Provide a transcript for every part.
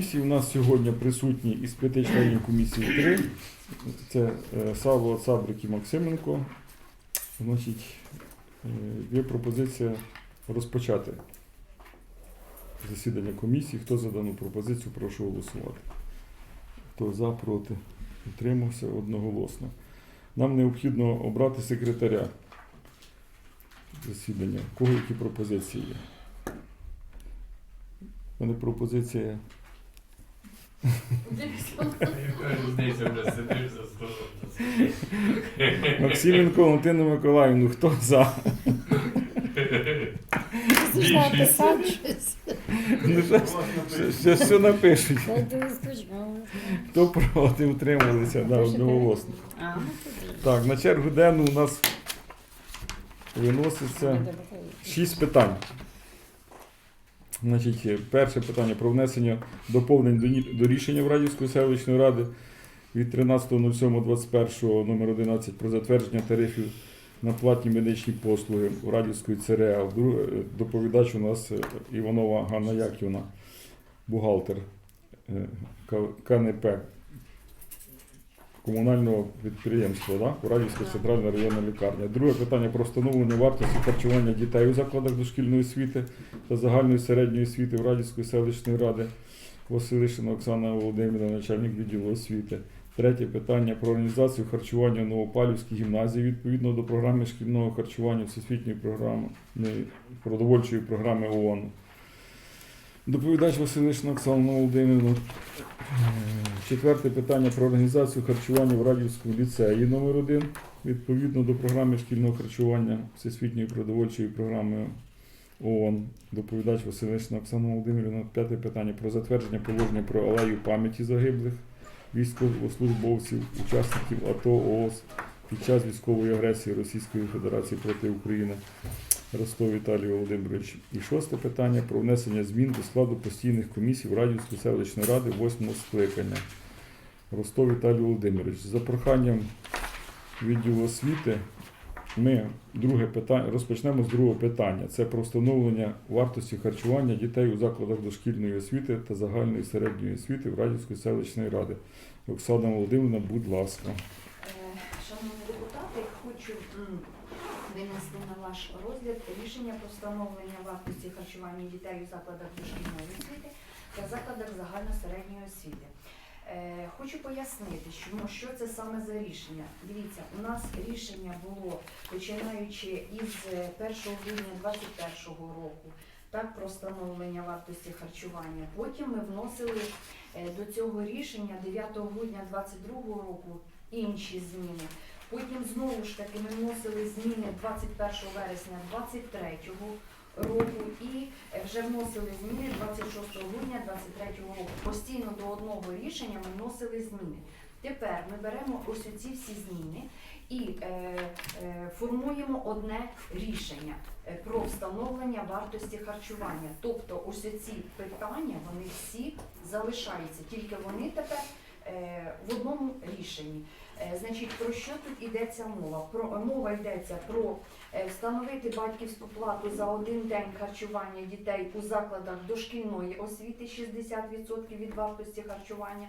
комісії. У нас сьогодні присутні із п'яти членів комісії три. Це е, Савло Цабрик і Максименко. Значить, е, є пропозиція розпочати засідання комісії. Хто за дану пропозицію, прошу голосувати. Хто за, проти, утримався одноголосно. Нам необхідно обрати секретаря засідання. Кого які пропозиції є? У мене пропозиція. Різниця вже сидиш за столом. Максименко Валентина Миколаївну, хто за? Ти написав щось. Ну, напишуть? Я. Хто проти утрималися? Да, одноголосно. А, ну тоді. Так, на чергу денну у нас виноситься шість питань. Значить, е, перше питання про внесення доповнень до, рішення в Радівської селищної ради від 13.07.21 номер 11 про затвердження тарифів на платні медичні послуги в Радівської ЦРА. Е, Доповідач у нас е, Іванова Ганна Яківна, бухгалтер КНП комунального підприємства, да? Радівська центральна районна лікарня. Друге питання про встановлення вартості харчування дітей у закладах дошкільної освіти та загальної середньої освіти в Радівської селищної ради. Василишина Оксана Володимирівна, начальник відділу освіти. Третє питання про організацію харчування в Новопалівській гімназії відповідно до програми шкільного харчування Всесвітньої програми продовольчої програми ООН. Доповідач Василишина Оксана Володимирівна. Е, Четверте питання про організацію харчування в Радівському ліцеї номер 1 відповідно до програми шкільного харчування Всесвітньої продовольчої програми ООН. Доповідач Василишина Оксана Володимирівна. П'яте питання про затвердження положення про алею пам'яті загиблих військовослужбовців, учасників АТО ООС під час військової агресії Російської Федерації проти України. Ростов Віталій Володимирович. І шосте питання про внесення змін до складу постійних комісій в Радівської селищної ради восьмого скликання. Ростов Віталій Володимирович. За проханням відділу освіти ми друге питання розпочнемо з другого питання. Це про встановлення вартості харчування дітей у закладах дошкільної освіти та загальної середньої освіти в Радівської селищної ради. Оксана Володимирівна, будь ласка. Е, Шановні депутати, хочу винести на ваш розгляд рішення про встановлення вартості харчування дітей у закладах дошкільної освіти та закладах загальносередньої освіти. Е, Хочу пояснити, що, ну, що це саме за рішення. Дивіться, у нас рішення було починаючи із е, 1 грудня 2021 року, так про встановлення вартості харчування. Потім ми вносили е, до цього рішення 9 грудня 2022 року інші зміни. Потім знову ж таки ми вносили зміни 21 вересня 2023 року і е, вже вносили зміни 26 грудня 2023 року. Постійно до одного рішення ми вносили зміни. Тепер ми беремо ось ці всі зміни і е, е, формуємо одне рішення е, про встановлення вартості харчування. Тобто ось ці питання вони всі залишаються, тільки вони тепер е, в одному рішенні. Е, Значить, про що тут йдеться мова? Про мова йдеться про е, встановити батьківську плату за один день харчування дітей у закладах дошкільної освіти 60% від вартості харчування.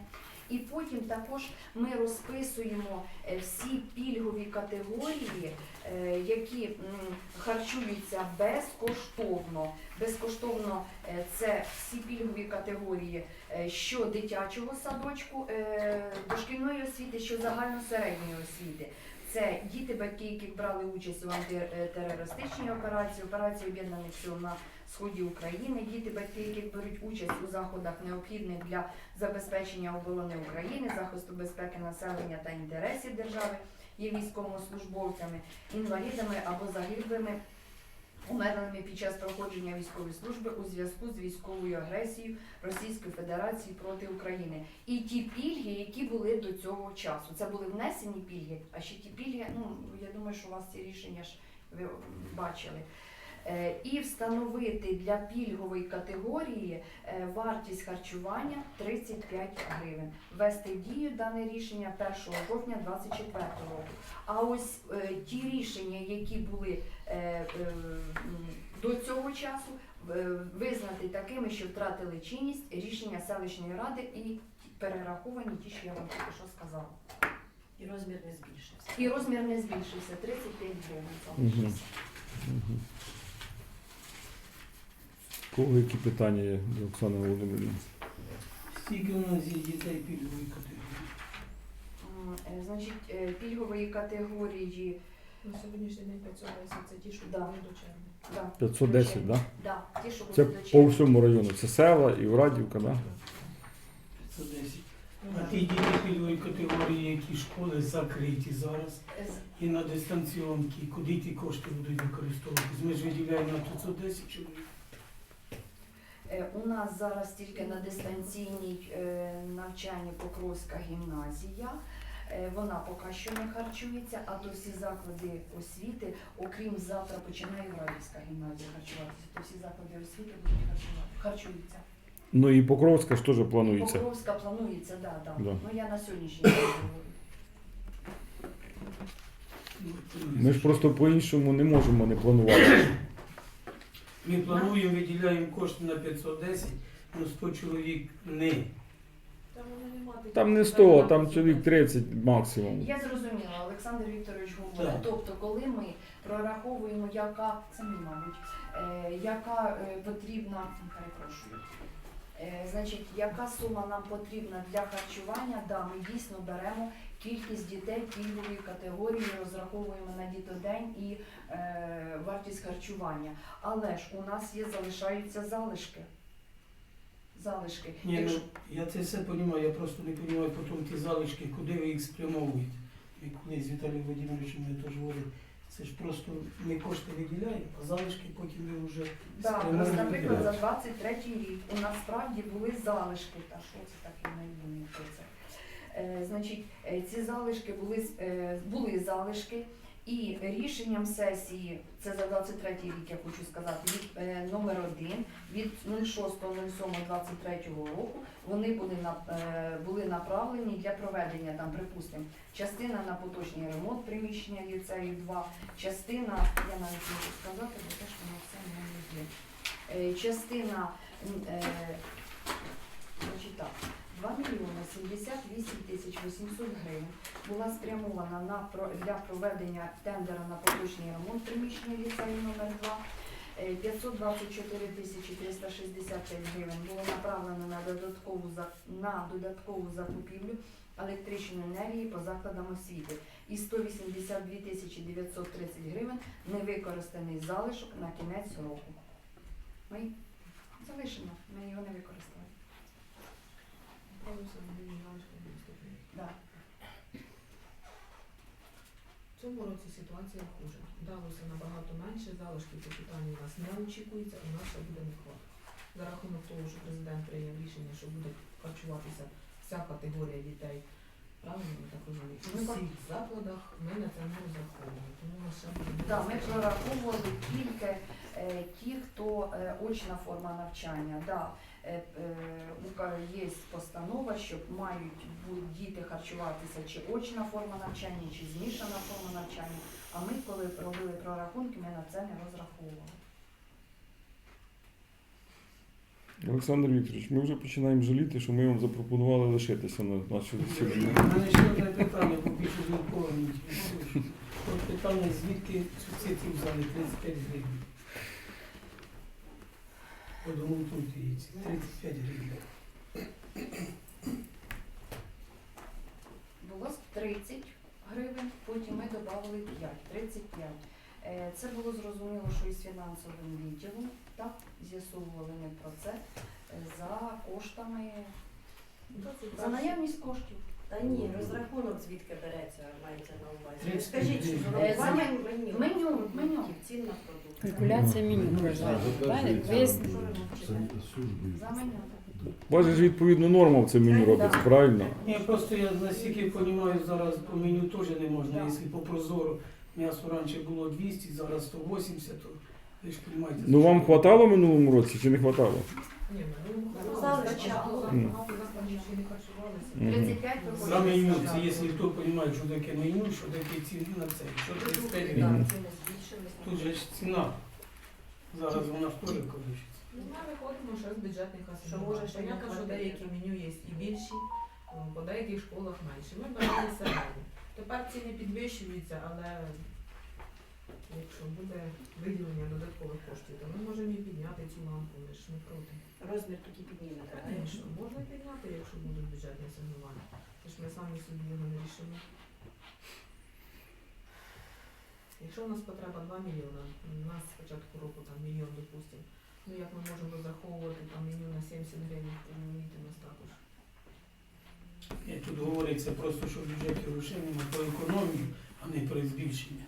І потім також ми розписуємо е, всі пільгові категорії, е, які харчуються безкоштовно. Безкоштовно е, це всі пільгові категорії, що дитячого садочку, дошкільної освіти, що загальносередньої освіти. Це діти, батьки, які брали участь в антитерористичній операції, операції об'єднаних сил на сході України, діти, батьки, які беруть участь у заходах необхідних для забезпечення оборони України, захисту безпеки населення та інтересів держави, є військовослужбовцями, інвалідами або загиблими. Умерлими під час проходження військової служби у зв'язку з військовою агресією Російської Федерації проти України. І ті пільги, які були до цього часу. Це були внесені пільги, а ще ті пільги, ну я думаю, що у вас ці рішення ж ви бачили. Е, І встановити для пільгової категорії е, вартість харчування 35 гривень. Ввести в дію дане рішення 1 жовтня 2024 року. А ось е, ті рішення, які були до цього часу, визнати такими, що втратили чинність рішення селищної ради і перераховані ті, що я вам тільки що сказала. І розмір не збільшився. І розмір не збільшився 35 гривень. Мгм. залишився. Кого які питання є до Оксани Володимирівни? Скільки у нас є дітей пільгової категорії? Е, Значить, е, пільгової категорії На сьогоднішній день 510 це ті, що Да. були до червня. да, 510, так? Да? да, ті, що Це будуть до по всьому району. Це села і Врадівка, так? Да? 510. А ті діти пільгової категорії, які школи закриті зараз з- і на дистанціонки, куди ті кошти будуть використовуватись? Ми ж виділяємо на 510 чоловік. Е, У нас зараз тільки на дистанційній е, навчанні Покровська гімназія. Е, Вона поки що не харчується, а то всі заклади освіти, окрім завтра починає Врадівська гімназія харчуватися, то всі заклади освіти будуть харчувати. Харчуються. Ну і Покровська ж теж планується. Покровська планується, да, да. Да. Ну я на сьогоднішній день говорю. Ми ж просто по-іншому не можемо не планувати. Ми плануємо, виділяємо кошти на 510, але 100 чоловік не. Там вони не мати. Там не 100, там чоловік 30 максимум. Я зрозуміла, Олександр Вікторович говорить. Так. Тобто, коли ми прораховуємо, яка це ми, мабуть, е, яка е, потрібна, перепрошую. Е, значить, яка сума нам потрібна для харчування, да, ми дійсно беремо кількість дітей пільгової категорії, розраховуємо на дітодень і е, вартість харчування. Але ж у нас є залишаються залишки. Залишки. Ні, Якщо- ну, я це все розумію, я просто не розумію потім ті залишки, куди ви їх спрямовуєте. І коли з Віталієм Володимировичем ми теж говорили, це ж просто ми кошти виділяємо, а залишки потім ми вже спрямовуєте. ось, наприклад, за 23 рік у нас справді були залишки. Та що це таке найбільше це? Е, значить, е, ці залишки були, з- е, були залишки, і рішенням сесії, це за 23 рік, я хочу сказати, від е, номер 1 від 06.07.23 року вони були на е, були направлені для проведення там, припустимо, частина на поточний ремонт приміщення ліцею 2, частина, я навіть не можу сказати, бо теж воно все мене є. Е, Частина е, значить так, 2 мільйони 78 тисяч 800 гривень була спрямована на для проведення тендера на поточний ремонт приміщення ліцею номер 2 Е, 524 тисячі 365 гривень було направлено на додаткову на додаткову закупівлю електричної енергії по закладам освіти і 182 тисячі 930 гривень невикористаний залишок на кінець року. Ми залишимо, ми його не використали. Не. Да. В цьому році ситуація хуже. Вдалося набагато менше, залишки по питанню у нас не очікується, у нас ще буде нехватка. За рахунок того, що президент прийняв рішення, що буде харчуватися вся категорія дітей. Правильно, я так розумію? У Ну, всіх закладах ми на це не розраховуємо, тому нас ще буде Да, ми прораховували тільки ті, хто е, очна форма навчання. Да, е, е, у є постанова, що мають діти харчуватися чи очна форма навчання, чи змішана форма навчання. А ми, коли робили прорахунки, ми на це не розраховували. Олександр Вікторович, ми вже починаємо жаліти, що ми вам запропонували лишитися на нашій У мене ще одне питання, бо більше. От питання, звідки цифру взяли 35 гривень? Подумайте, 35 гривень. Було 30 гривень, потім ми додали 5, 35. Е, Це було зрозуміло, що із фінансовим відділом, так, з'ясовували ми про це е, за коштами, за наявність коштів. Та ні, розрахунок звідки береться, мається на увазі. Ви Скажіть, що. Е, меню. меню, меню. Цін на продукти. Калькуляція меню За меню. У вас же ж відповідно норма в це меню робиться, правильно? Ні, просто я наскільки розумію, зараз по меню теж не можна, якщо по прозору м'ясо раніше було 200, зараз 180, то ви ж розумієте. Ну вам хватало в минулому році чи не хватало? Ні, ну, Ну, багато залишки багато було. Мгм. багато закладів ще не харчувалися. Мгм. 35 За меню, виходить. це якщо хто розуміє, що таке меню, що таке ціни на це. Що 35 Продукти, ціни збільшились. Тут же ж ціна. Зараз вона ж теж колишиться. Ну, ми виходимо ще з бюджетних Що асигнувань. може ще Понятно, що деякі меню є і більші, по деяких школах менші. Ми брали середню. Тепер ціни підвищуються, але якщо буде виділення додаткових коштів, то ми можемо і підняти цю лампу, ми ж не проти. Розмір тоді піднімете. Звісно, можна підняти, якщо будуть бюджетні асигнування. Тож ми самі собі його не рішимо. Якщо у нас потреба 2 мільйони, у нас з початку року там мільйон, допустимо, ну як ми можемо розраховувати там меню на 70 гривень, поміняти нас також. Ні, Тут говориться просто, що в бюджеті грошей немає про економію, а не про збільшення.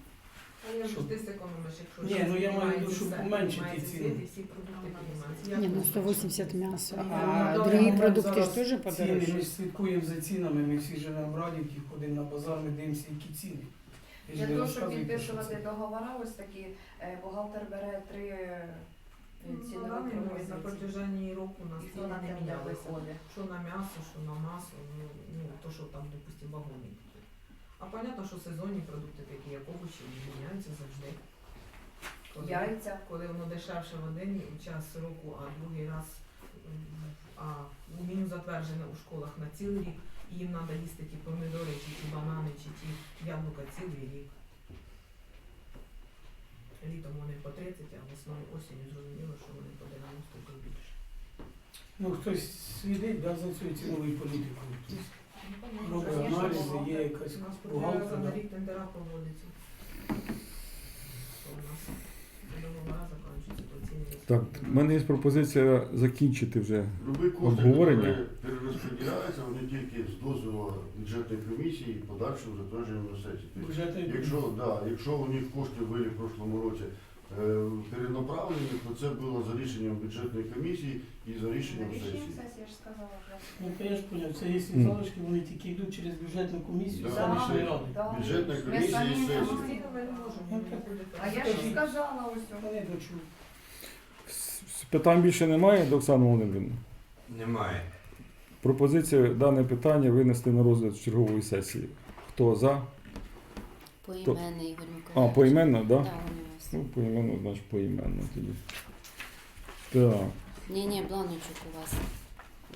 А я ж ти зекономиш, якщо Ні, ну, я маю в виду, щоб поменшити ціни. Як Ні, ну 180 м'ясо, А, другі продукти ж зараз теж Ціни, ми подорожчі. слідкуємо за цінами, ми всі живемо в Радівці, ходимо на базар, ми дивимося, які ціни. Ж Для не того, щоб що підписувати це. договори, ось такі, е, бухгалтер бере три е, Ну, цінові на на пропозиції. протяженні року у нас І хто ціни на не мінялися. виходить. Що на м'ясо, що на масу, ну, ну то, що там, допустимо, вагоні. А понятно, що сезонні продукти, такі як овочі, міняються завжди. Коли, Яйця. коли воно дешевше в один час року, а другий раз м, а меню затверджене у школах на цілий рік, і їм треба їсти ті помідори, чи ті банани, чи ті яблука цілий рік. Літом вони по 30, а весною осінню зрозуміло, що вони по 90 то більше. Ну, хтось слідить да, за цією ціновою політикою. Хтось робить звісно, аналізи, є якась У нас бухгалтер. на рік тендера у нас договора ціни Так, в мене є пропозиція закінчити вже. Кошти, Обговорення. які перерозподіляються, вони тільки з дозволу бюджетної комісії подальшого затвердження на сесії. Тобто, Бюджетний Якщо, да, якщо у них кошти були в прошлому році перенаправлені, то це було за рішенням бюджетної комісії і за рішенням Рішення сесії. я ж сказала. Ну, то я ж поняв, це Мгм. залишки, вони тільки йдуть через бюджетну комісію Да. селищної ради. Да. Бюджетна Ми комісія самі і не сесія. не можемо. Ну, А я ж сказала ось. С- Питань більше немає до Оксани Володимирівни. Немає. Пропозиція дане питання винести на розгляд чергової сесії. Хто за? Поіменний Ігор А, поіменно, так? Да? Так. Ну, поіменно, значить поіменно тоді. Так. Ні, ні, бланочок у вас.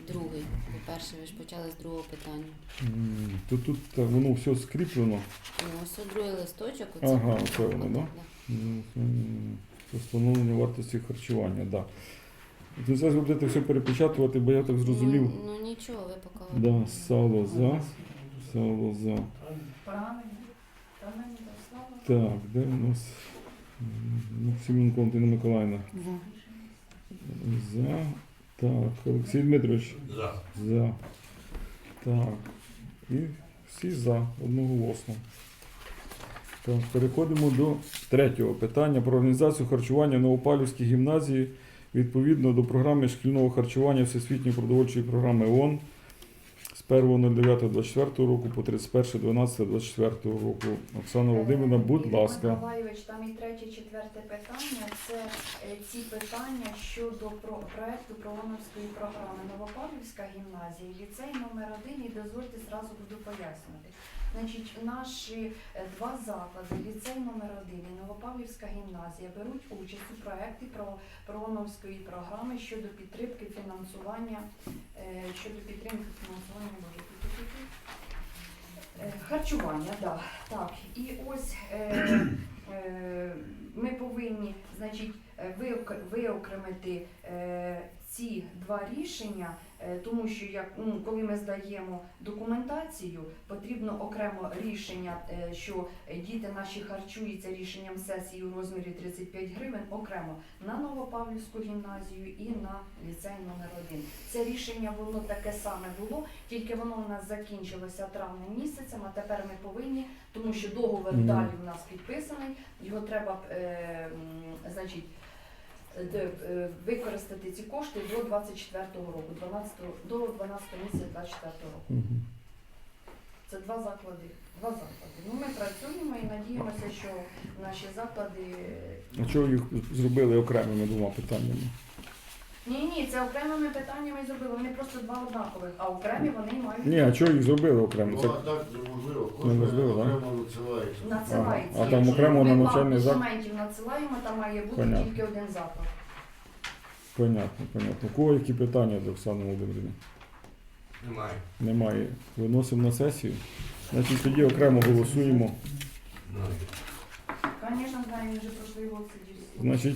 Другий. По-перше, ви ж почали з другого питання. М, То тут е, воно все скріплено. Ну, ось у другий листочок. оце Ага, воно. оце воно, да? Ну, м, Встановлення вартості харчування, так. Да. То зараз ви будете все перепечатувати, бо я так зрозумів. Ну, ну нічого, ви поки. Да, сало за, сало за. Правильно. Та мені дослала. Так, де у нас? М, Сім'янко Антона Миколаївна. За. За. Так, Олексій Дмитрович. За. За. Так. І всі за одноголосно. Так, переходимо до третього питання про організацію харчування в Новопалівській гімназії відповідно до програми шкільного харчування Всесвітньої продовольчої програми ООН 1.09.24 року по 31.12.24 року. Оксана Володимирівна, будь ласка. Миколайович, там і третє, четверте питання. Це е, ці питання щодо про проекту Проломовської програми Новопавлівська гімназія, ліцей номер один. І дозвольте зразу буду пояснювати. Значить, наші е, два заклади, ліцей номер один і Новопавлівська гімназія беруть участь у проекті про Пролоновської програми щодо підтримки фінансування е, щодо підтримки фінансування. Е, Харчування, да. так. І ось ми повинні значить, виокремити ці два рішення, е, тому що як, ну, коли ми здаємо документацію, потрібно окремо рішення, е, що діти наші харчуються рішенням сесії у розмірі 35 гривень, окремо на Новопавлівську гімназію і на ліцей номер 1 Це рішення воно таке саме було, тільки воно у нас закінчилося травнем місяцем, а тепер ми повинні, тому що договор Мгм. далі у нас підписаний, його треба е, значить, використати ці кошти до 24-го року, 12, до 12 місяця 24 року. Угу. Це два заклади. Два заклади. Ну, ми працюємо і надіємося, що наші заклади. А чого їх зробили окремими двома питаннями? Ні, ні, це окремими питаннями зробили. Вони просто два однакових, а окремі вони мають Ні, а чого їх зробили окремо? Ну, Це а так неможливо, кожен Неможливо, да? окремо надсилається. надсилається. А, а там окремо ми на вам навчальний заклад? документів надсилаємо, там має бути Понятно. тільки один заклад. Понятно, понятно. У кого які питання до Оксани Володимирівни? Немає. Немає. Виносимо на сесію. Значить, тоді окремо голосуємо. Ну, Звісно, знаю, він вже пройшли год сидів. Значить,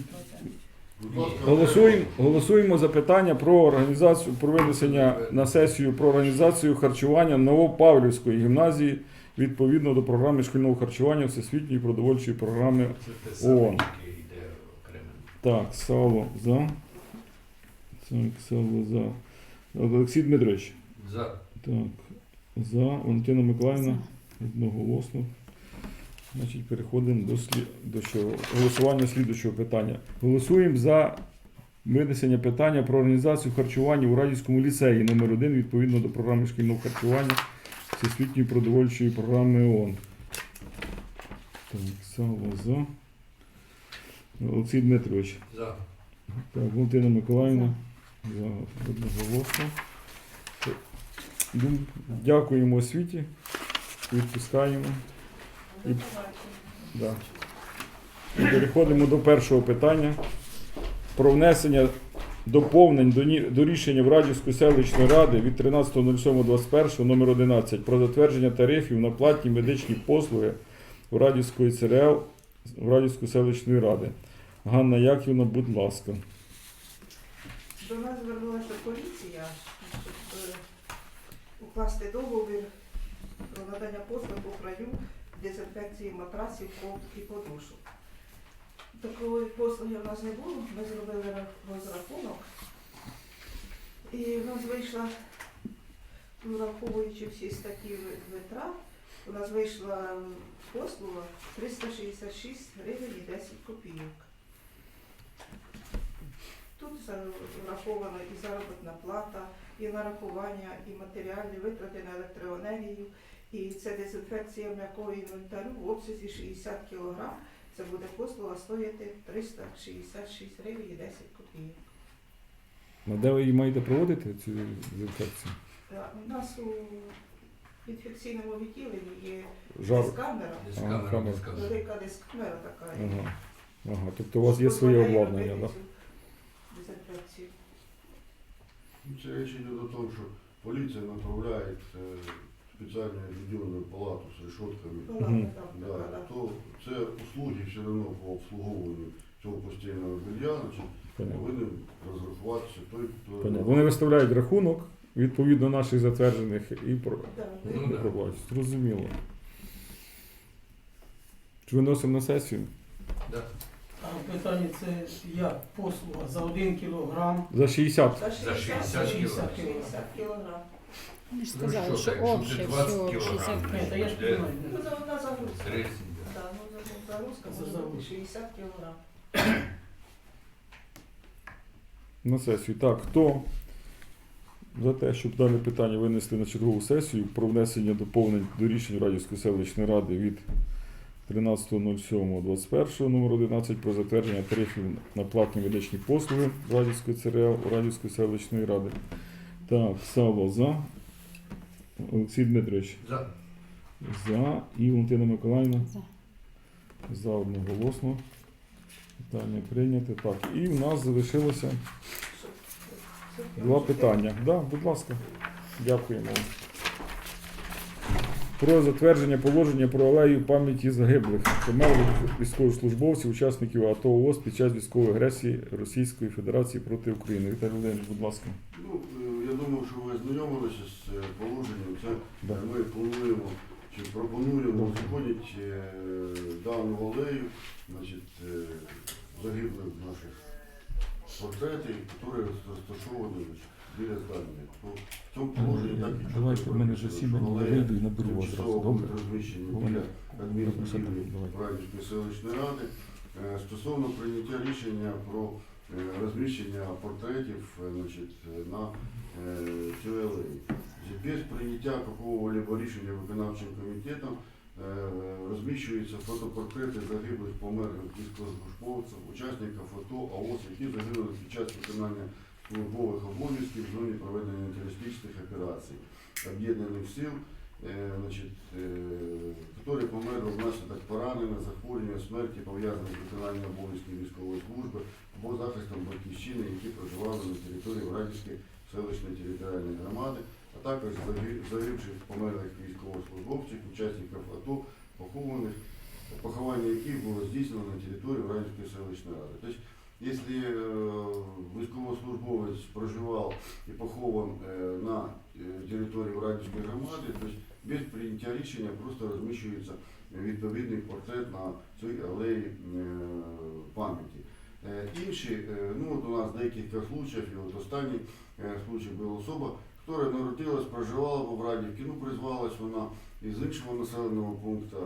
Голосуємо, голосуємо за питання про організацію про винесення на сесію про організацію харчування Новопавлівської гімназії відповідно до програми шкільного харчування Всесвітньої продовольчої програми. Це те саме, О. яке йде окремо. Так, Сало за. Так, Сало за. Олексій Дмитрович. За. Так, за. Валентина Миколаївна. Одноголосно. Значить, переходимо до, слі... до що? голосування слідуючого питання. Голосуємо за винесення питання про організацію харчування у Радівському ліцеї номер 1 відповідно до програми шкільного харчування Всесвітньої продовольчої програми ООН. Так, Сало за. Олексій Дмитрович. За. Так, Валентина Миколаївна. За одноголосно. Дякуємо освіті. Відпускаємо. І- Да. І переходимо до першого питання про внесення доповнень до, ні- до рішення в Радівської селищної ради від 13.07.21 номер 11 про затвердження тарифів на платні медичні послуги в Радівської ЦРЛ в Радівської селищної ради. Ганна Яківна, будь ласка. До нас звернулася поліція, щоб е, укласти договір про надання послуг по краю дезінфекції матрасів, ковд і подушок. Такої послуги в нас не було, ми зробили розрахунок. І в нас вийшла, враховуючи всі статті ви- витрат, у нас вийшла послуга 366 гривень і 10 копійок. Тут врахована і заробітна плата, і нарахування, і матеріальні витрати на електроенергію, і це дезінфекція м'якого інвентарю в обсязі 60 кг. Це буде послуга стоїти 366 гривень і 10 копійок. На де ви її маєте проводити цю дезінфекцію? А У нас у інфекційному відділенні є Жар. дискамера, Десь А, камера велика дискамера така. Ага. Ага. Тобто у вас є своє дозволяє обладнання, робити так? цю Дезінфекцію. Це речі йде до того, що поліція направляє е, спеціальну відділену палату з решетками. Мгм. Да, то це услуги все одно по обслуговуванню цього постійного белья, значить, Понятно. повинен розрахуватися той, хто Понятно. Вони виставляють рахунок відповідно наших затверджених і про Да, Ну, да. проплачують. Зрозуміло. Чи виносимо на сесію? Да. А питання це як послуга за один кілограм. За 60. За За 60 60 кіло. 60 кілограм. Вони ж Ну сказали, що, що якщо обще буде 20 всього кілограм, 60 Ні, та я ж Де? розумію. Ну, за одна загрузка. 30. Да, ну, за- загрузка може бути 60 кілограм. На сесію. Так, хто за те, щоб дане питання винести на чергову сесію про внесення доповнень до рішень Радівської селищної ради від 13.07.21 номер 11 про затвердження тарифів на платні медичні послуги Радівської ЦРЛ у Радівської селищної ради. Так, Сало за. Олексій Дмитрович За. за. І Валентина Миколаївна За. за одноголосно. Питання прийняте. Так, і в нас залишилося Два питання. Да, будь ласка. Дякуємо. Про затвердження положення про алею пам'яті загиблих померлих військовослужбовців, учасників АТО ООС під час військової агресії Російської Федерації проти України. Віталій Володимирович, будь ласка. Я думаю, що ви знайомилися з е, положенням. Це Да. ми плануємо чи пропонуємо узаконити е, дану алею, значить, е, загиблих наших портретів, які розташовані значить, біля здання. То в цьому положенні так і Давайте в мене засідання, що вийду і наберу вас зразу, добре? розміщені біля адмінбудівлі Давайте. Селищної ради Е, стосовно прийняття рішення про розміщення портретів е, значить, е, на е, цій алеї. Без прийняття какого-либо рішення виконавчим комітетом е, розміщуються фотопортрети загиблих померлих військовослужбовців, учасників АТО, АОС, які загинули під час виконання службових обов'язків в зоні проведення терористичних операцій об'єднаних сил е, е, які померли внаслідок поранення, захворювання, смерті, пов'язаних з виконанням обов'язків військової служби або захистом батьківщини, які проживали на території Врадівської селищної територіальної громади, а також загиб- загибших померлих військовослужбовців, учасників АТО, похованих, поховання яких було здійснено на території Врадівської селищної ради. Тобто, якщо е, військовослужбовець проживав і похован е, на е, території Врадівської громади, то без прийняття рішення просто розміщується відповідний портрет на цій алеї пам'яті. Е, Інші, е, ну от у нас декілька случаїв, і от останній е, случай була особа, яка народилась, проживала в Врадівці, ну призвалась вона із іншого населеного пункту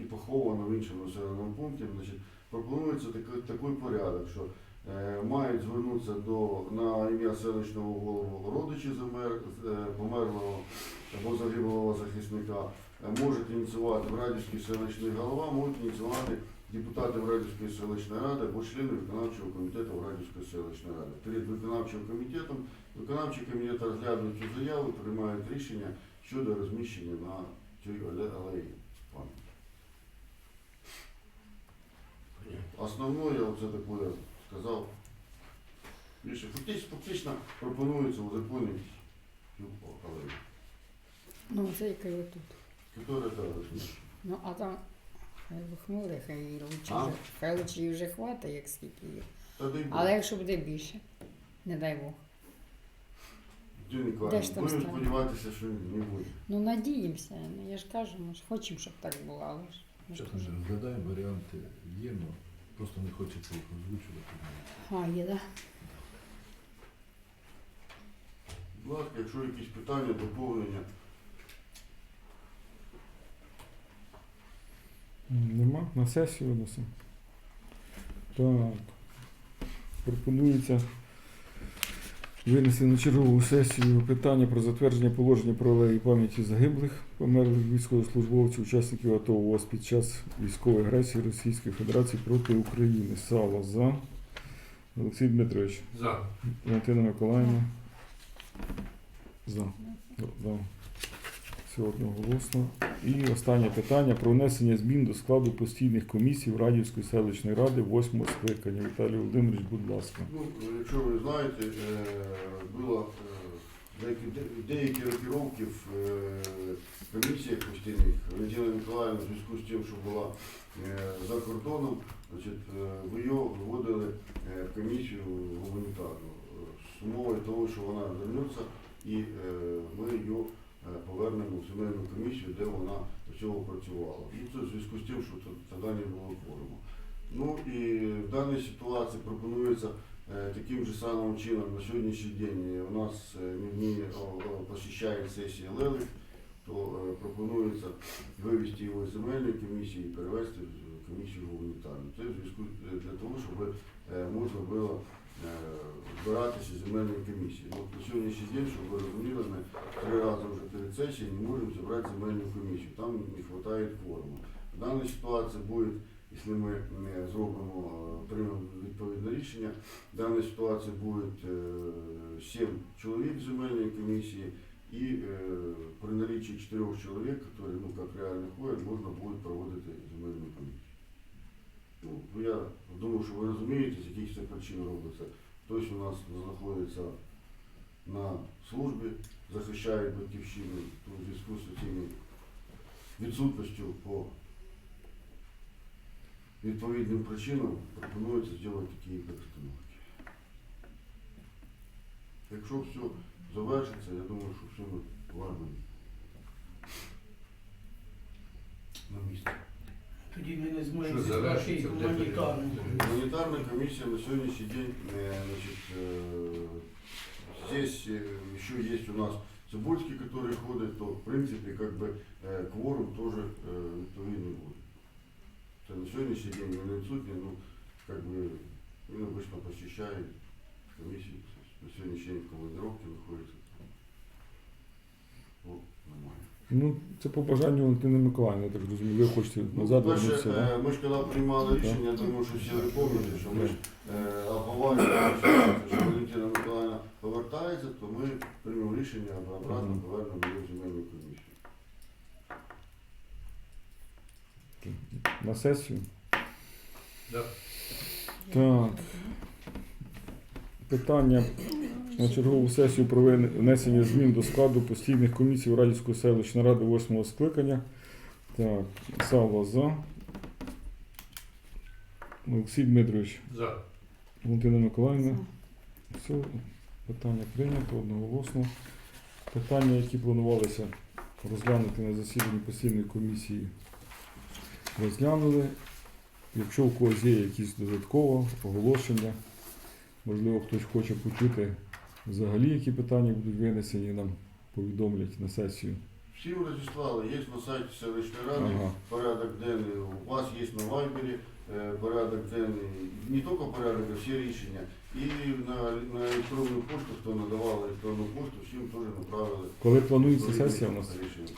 і похована в іншому населеному пункті, значить, пропонується такий, такий порядок, що мають звернутися до на ім'я селищного голову родичі замер, померлого або загиблого захисника, можуть ініціювати Врадівський селищний голова, можуть ініціювати депутати Врадівської селищної ради або члени виконавчого комітету Врадівської селищної ради. Перед виконавчим комітетом виконавчий комітет розглядує цю заяву, приймають рішення щодо розміщення на цій алеї пам'яті. Основное, я оце таке сказав. Більше фактично, фактично пропонується узаконити цю алею. Ну, це яке тут. Яка це розміщена? Ну, а там хай вихмури, хай і лучше А? вже, хай лучше її вже хватить, як скільки є. Та дай Бог. Але якщо буде більше, не дай Бог. Діна Де ж там будемо сподіватися, що не буде. Ну, надіємося, ну я ж кажу, ми ж хочемо, щоб так було, але ж. ми ж Чесно розглядаємо варіанти є, але просто не хочеться їх озвучувати. А, є, так? Да? Будь ласка, якщо якісь питання, доповнення. На сесію виносимо. Так. Пропонується винести на чергову сесію питання про затвердження положення про алеї пам'яті загиблих, померлих військовослужбовців, учасників АТО ООС під час військової агресії Російської Федерації проти України. Сало за. Олексій Дмитрович. За. Валентина Миколаївна. За. За. Все одноголосно. І останнє питання про внесення змін до складу постійних комісій в Радівської селищної ради 8 скликання. Віталій Володимирович, будь ласка. Ну, якщо ви знаєте, е, було е, деякі, деякі рокіровки в е, комісіях постійних. Валентина Миколаївна в зв'язку з тим, що була за кордоном, значить, ви виводили е, в комісію гуманітарну з умовою того, що вона вернеться і ми е, повернемо в земельну комісію, де вона до цього працювала. І це в зв'язку з тим, що тоді не було кворуму. Ну і в даній ситуації пропонується е, таким же самим чином на сьогоднішній день е, у нас е, не посещає сесія Лелик, то е, пропонується вивести його з земельної комісії і перевести в комісію гуманітарну. Це в зв'язку е, для того, щоб е, можна було е, збиратися з земельної комісії. Ну, на сьогоднішній день, щоб ви розуміли, ми три рази вже перед сесією не можемо зібрати земельну комісію. Там не вистачає кворуму. В даній ситуації буде Якщо ми е, зробимо, е, приймемо відповідне рішення, в даній ситуації буде 7 чоловік в земельній комісії і е, при наличии 4 чоловік, які ну, як реально ходять, можна буде проводити земельну комісію. Ну, я думаю, що ви розумієте, з яких це причин робиться. Хтось у нас знаходиться на службі, захищає батьківщину, то зв'язку з цими відсутністю по відповідним причинам пропонується зробити такі перестановки. Якщо все завершиться, я думаю, що все ми ладно на місці. Тоді ми не зможемо Що зібрати завершиться, буде гуманітарну. Гуманитарная комиссия на сегодняшний день, э, значит, э, здесь э, еще есть у нас Цибульский, который ходит, то в принципе как бы э, кворум тоже э, відповідний буде. Це на сьогоднішній день він відсутній, ну как бы він обычно посещает комиссию, на сьогоднішній день в командировке знаходиться. Ну, нормально. Ну, це по бажанню Валентина Миколаївна, я так розумію. Ви хочете ну, назад Перше, да? Е, ми ж коли приймали рішення, я думаю, що всі ви що ми ж е, що Валентина Миколаївна повертається, то ми приймемо рішення обратно Мгм. повернемо її в земельну комісію. на сесію. Так. Так. Питання на чергову сесію про внесення змін до складу постійних комісій Радівської селищної ради 8 скликання. Так, Сава за. Олексій Дмитрович, За. Валентина Миколаївна. Все, питання прийнято одноголосно. Питання, які планувалися розглянути на засіданні постійної комісії, розглянули. Якщо у когось є якісь додаткові оголошення, можливо, хтось хоче почути взагалі, які питання будуть винесені, нам повідомлять на сесію. Всі розіслали, є на сайті селищної ради Ага. порядок денний, у вас є на вайбері е, порядок денний, не тільки порядок, а всі рішення. І на, на електронну пошту, хто надавав електронну пошту, всім теж направили. Коли планується сесія у нас? Рішення.